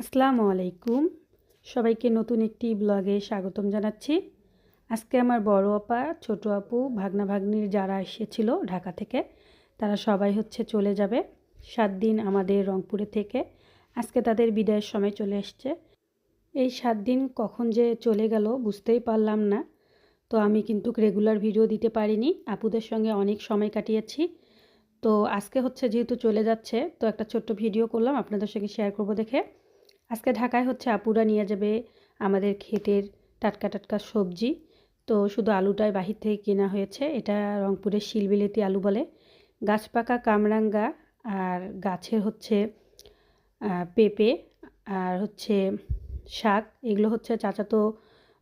আসসালামু আলাইকুম। সবাইকে নতুন একটি ব্লগে স্বাগতম জানাচ্ছি। আজকে আমার বড় আপা, ছোট আপু, ভাগনা ভাগ্নির যারা এসেছিল ঢাকা থেকে, তারা সবাই হচ্ছে চলে যাবে সাত দিন আমাদের রংপুরে থেকে। আজকে তাদের বিদায়ের সময় চলে এসছে। এই সাত দিন কখন যে চলে গেল বুঝতেই পারলাম না। তো আমি কিন্তু রেগুলার ভিডিও দিতে পারিনি। আপুদের সঙ্গে অনেক সময় কাটিয়েছি। তো আজকে হচ্ছে যেহেতু চলে যাচ্ছে, তো একটা ছোট্ট ভিডিও করলাম, আপনাদের সঙ্গে শেয়ার করব দেখে। আজকে ঢাকায় হচ্ছে আপুরা নিয়ে যাবে আমাদের ক্ষেতের টাটকা টাটকা সবজি। তো শুধু আলুটাই বাহির থেকে কেনা হয়েছে। এটা রংপুরের শিলবিলেতি আলু বলে। গাছ পাকা কামরাঙ্গা আর গাছের হচ্ছে পেঁপে আর হচ্ছে শাক। এগুলো হচ্ছে চাচাতো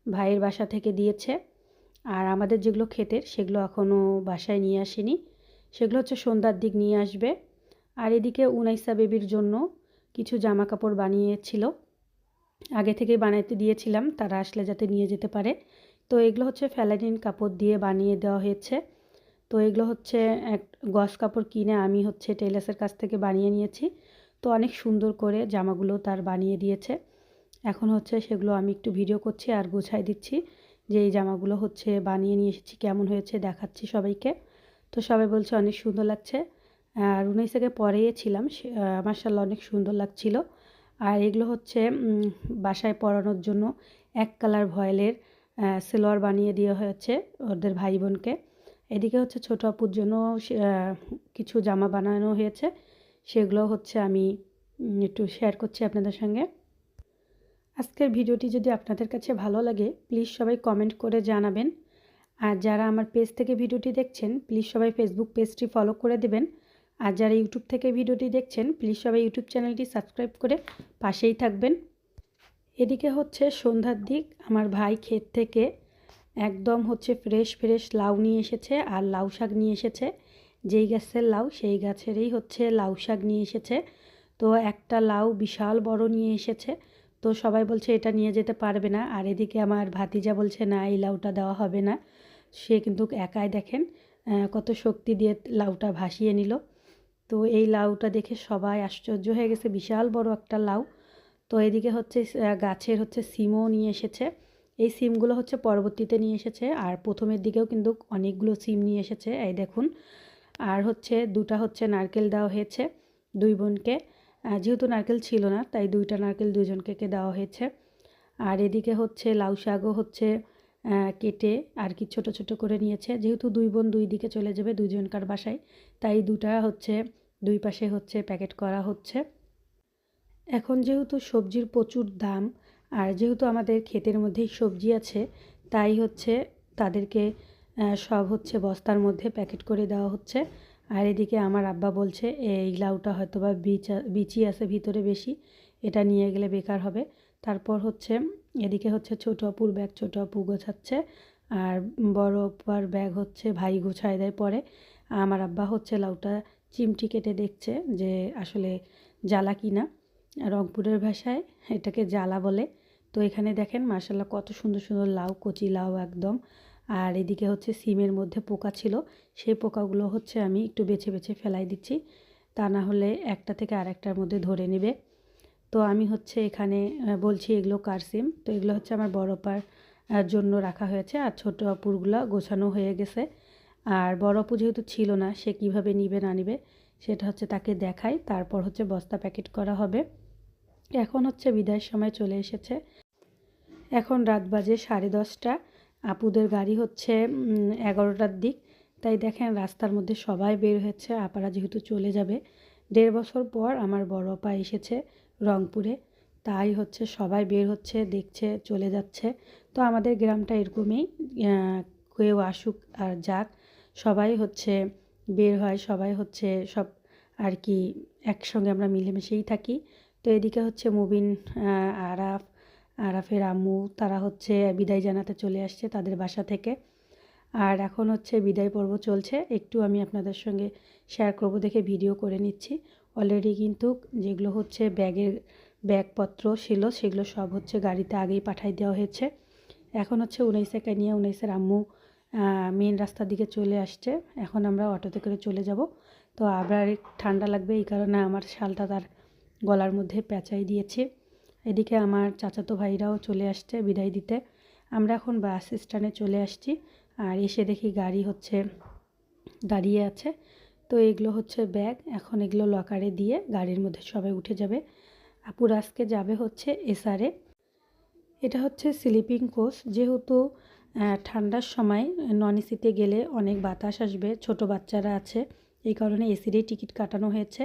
ভাইয়ের বাসা থেকে দিয়েছে। আর আমাদের যেগুলো ক্ষেতের সেগুলো এখনও বাসায় নিয়ে আসেনি। সেগুলো হচ্ছে সন্ধ্যার দিক নিয়ে আসবে। আর এদিকে উনাইসা বেবির জন্য কিছু জামা কাপড় বানিয়েছিল। আগে থেকে বানাইতে দিয়েছিলাম, তারা আসলে যাতে নিয়ে যেতে পারে। তো এগুলো হচ্ছে ফ্যালাডিন কাপড় দিয়ে বানিয়ে দেওয়া হয়েছে। তো এগুলো হচ্ছে এক গস কাপড় কিনে আমি হচ্ছে টেলার্সের কাছ থেকে বানিয়ে নিয়েছি। তো অনেক সুন্দর করে জামাগুলো তার বানিয়ে দিয়েছে। এখন হচ্ছে সেগুলো আমি একটু ভিডিও করছি আর গোছাই দিচ্ছি যে এই জামাগুলো হচ্ছে বানিয়ে নিয়ে এসেছি, কেমন হয়েছে দেখাচ্ছি সবাইকে। তো সবাই বলছে অনেক সুন্দর লাগছে। আর উনিশ থেকে পরেছিলাম মার্শাল্লাহ অনেক সুন্দর লাগছিল। আর এগুলো হচ্ছে বাসায় পরানোর জন্য এক কালার ভয়েলের সেলোয়ার বানিয়ে দেওয়া হয়েছে ওদের ভাই বোনকে। এদিকে হচ্ছে ছোটো আপুর জন্য কিছু জামা বানানো হয়েছে। সেগুলো হচ্ছে আমি একটু শেয়ার করছি আপনাদের সঙ্গে। আজকের ভিডিওটি যদি আপনাদের কাছে ভালো লাগে প্লিজ সবাই কমেন্ট করে জানাবেন। আর যারা আমার পেজ থেকে ভিডিওটি দেখছেন প্লিজ সবাই ফেসবুক পেজটি ফলো করে দেবেন। আর যারা ইউটিউব থেকে ভিডিওটি দেখছেন প্লিজ সবাই ইউটিউব চ্যানেলটি সাবস্ক্রাইব করে পাশেই থাকবেন। এদিকে হচ্ছে সন্ধ্যার দিক, আমার ভাই ক্ষেত থেকে একদম হচ্ছে ফ্রেশ ফ্রেশ লাউ নিয়ে এসেছে আর লাউ শাক নিয়ে এসেছে। যেই গাছের লাউ, সেই গাছেরই হচ্ছে লাউ শাক নিয়ে এসেছে। তো একটা লাউ বিশাল বড় নিয়ে এসেছে। তো সবাই বলছে এটা নিয়ে যেতে পারবে না। আর এদিকে আমার ভাতিজা বলছে, না, এই লাউটা দেওয়া হবে না। সে কিন্তু একাই দেখেন কত শক্তি দিয়ে লাউটা ভাসিয়ে নিল। তো এই লাউটা দেখে সবাই আশ্চর্য হয়ে গেছে, বিশাল বড় একটা লাউ। তো এদিকে হচ্ছে গাছের হচ্ছে সিমও নিয়ে এসেছে। এই সিমগুলো হচ্ছে পরবর্তীতে নিয়ে এসেছে, আর প্রথমের দিকেও কিন্তু অনেকগুলো সিম নিয়ে এসেছে, এই দেখুন। আর হচ্ছে দুটা হচ্ছে নারকেল দেওয়া হয়েছে দুই বোনকে। যেহেতু নারকেল ছিল না, তাই দুইটা নারকেল দুজনকে দেওয়া হয়েছে। আর এদিকে হচ্ছে লাউ শাকও হচ্ছে কেটে আর কি ছোট ছোট করে নিয়েছে। যেহেতু দুই বোন দুই দিকে চলে যাবে দুজনকার বাসায়, তাই দুটা হচ্ছে, দুই পাশে হচ্ছে প্যাকেট করা হচ্ছে। এখন যেহেতু সবজির প্রচুর দাম, আর যেহেতু আমাদের ক্ষেতের মধ্যেই সবজি আছে, তাই হচ্ছে তাদেরকে সব হচ্ছে বস্তার মধ্যে প্যাকেট করে দেওয়া হচ্ছে। আর এদিকে আমার আব্বা বলছে, এই লাউটা হয়তো বা বীচ, বিচি আছে ভিতরে বেশি, এটা নিয়ে গেলে বেকার হবে। তারপর হচ্ছে এদিকে হচ্ছে ছোটো অপুর ব্যাগ ছোটো অপু গোছাচ্ছে। আর বড় অপার ব্যাগ হচ্ছে ভাই গোছায় দেয় পরে। আমার আব্বা হচ্ছে লাউটা চিমটি কেটে দেখছে যে আসলে জ্বালা কি না রংপুরের ভাষায় এটাকে জ্বালা বলে। তো এখানে দেখেন মার্শাল্লাহ কত সুন্দর সুন্দর লাউ, কচি লাউ একদম। আর এদিকে হচ্ছে সিমের মধ্যে পোকা ছিল। সেই পোকাগুলো হচ্ছে আমি একটু বেছে বেছে ফেলাই দিচ্ছি। তা না হলে একটা থেকে আরেকটার মধ্যে ধরে নেবে। তো আমি হচ্ছে এখানে বলছি এগুলো কার সিম তো এগুলো হচ্ছে আমার বড় পার জন্য রাখা হয়েছে। আর ছোটো অপুরগুলো গোছানো হয়ে গেছে। আর বড় অপু যেহেতু ছিল না, সে কীভাবে নিবে, না নিবে, সেটা হচ্ছে তাকে দেখাই। তারপর হচ্ছে বস্তা প্যাকেট করা হবে। এখন হচ্ছে বিদায়ের সময় চলে এসেছে। এখন রাত বাজে সাড়ে দশটা। আপুদের গাড়ি হচ্ছে এগারোটার দিক। তাই দেখেন রাস্তার মধ্যে সবাই বের হয়েছে। আপারা যেহেতু চলে যাবে। দেড় বছর পর আমার বড় আপা এসেছে। রংপুরে। তাই হচ্ছে সবাই বের হচ্ছে, দেখছে, চলে যাচ্ছে। তো আমাদের গ্রামটা এরকমই কেউ আসুক আর যাক, সবাই হচ্ছে বের হয়, সবাই হচ্ছে সব আর কি একসঙ্গে আমরা মিলেমিশেই থাকি। তো এদিকে হচ্ছে মুবিন আরাফ, আরাফের আম্মু, তারা হচ্ছে বিদায় জানাতে চলে আসছে তাদের বাসা থেকে। আর এখন হচ্ছে বিদায় পর্ব চলছে। একটু আমি আপনাদের সঙ্গে শেয়ার করব দেখে ভিডিও করে নিচ্ছি। অলরেডি কিন্তু যেগুলো হচ্ছে ব্যাগের ব্যাগপত্র ছিল, সেগুলো সব হচ্ছে গাড়িতে আগেই পাঠাই দেওয়া হয়েছে। এখন হচ্ছে উনিশে কানিয়া উনিশের আম্মু মেন রাস্তার দিকে চলে আসছে। এখন আমরা অটোতে করে চলে যাব। তো আবার ঠান্ডা লাগবে, এই কারণে আমার শালটা তার গলার মধ্যে পেঁচাই দিয়েছে। এদিকে আমার চাচাতো ভাইরাও চলে আসছে বিদায় দিতে। আমরা এখন বাস স্ট্যান্ডে চলে আসছি। আর এসে দেখি গাড়ি হচ্ছে দাঁড়িয়ে আছে। তো এগুলো হচ্ছে ব্যাগ। এখন এগুলো লকারে দিয়ে গাড়ির মধ্যে সবাই উঠে যাবে। আপুর আজকে যাবে হচ্ছে এসআরে এটা হচ্ছে স্লিপিং কোচ যেহেতু ঠান্ডার সময় নন এসিতে গেলে অনেক বাতাস আসবে, ছোট বাচ্চারা আছে, এই কারণে এসিরই টিকিট কাটানো হয়েছে।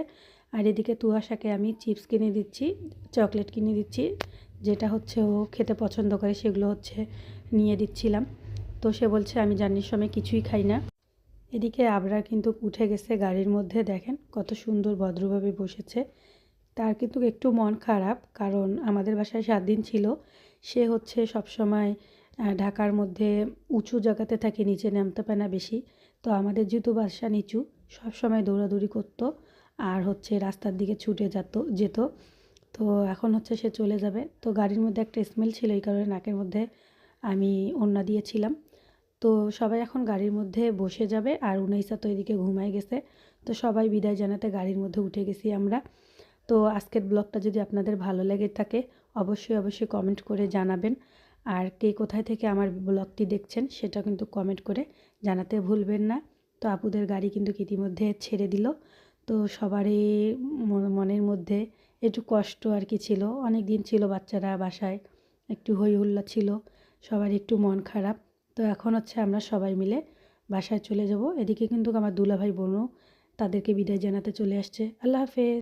আর এদিকে তুয়াশাকে আমি চিপস কিনে দিচ্ছি, চকলেট কিনে দিচ্ছি, যেটা হচ্ছে ও খেতে পছন্দ করে, সেগুলো হচ্ছে নিয়ে দিচ্ছিলাম। তো সে বলছে, আমি জার্নির সময় কিছুই খাই না। এদিকে আবরার কিন্তু উঠে গেছে গাড়ির মধ্যে দেখেন কত সুন্দর ভদ্রভাবে বসেছে। তার কিন্তু একটু মন খারাপ কারণ আমাদের বাসায় সাত দিন ছিল। সে হচ্ছে সবসময় আহ, ঢাকার মধ্যে উঁচু জায়গাতে থাকে নিচে নামতে পারে না বেশি। তো আমাদের যেহেতু বাসা নিচু সবসময় দৌড়াদৌড়ি করতো আর হচ্ছে রাস্তার দিকে ছুটে যেত যেত। তো এখন হচ্ছে সে চলে যাবে। তো গাড়ির মধ্যে একটা স্মেল ছিল এই কারণে নাকের মধ্যে আমি ওড়না দিয়েছিলাম। তো সবাই এখন গাড়ির মধ্যে বসে যাবে আর উনাইসা তো এদিকে ঘুমায় গেছে। তো সবাই বিদায় জানাতে গাড়ির মধ্যে উঠে গেছি আমরা। তো আজকের ব্লগটা যদি আপনাদের ভালো লেগে থাকে, অবশ্যই অবশ্যই কমেন্ট করে জানাবেন। আর কে কোথায় থেকে আমার ব্লগটি দেখছেন, সেটা কিন্তু কমেন্ট করে জানাতে ভুলবেন না। তো আপুদের গাড়ি কিন্তু ইতিমধ্যে ছেড়ে দিল। তো সবারই মনের মধ্যে একটু কষ্ট আর কি ছিল। অনেক দিন ছিল বাচ্চারা বাসায়, একটু হই হুল্লা ছিল। সবার একটু মন খারাপ। তো এখন হচ্ছে আমরা সবাই মিলে বাসায় চলে যাব। এদিকে কিন্তু আমার দুলাভাই বোনও তাদেরকে বিদায় জানাতে চলে আসছে। আল্লাহ হাফেজ।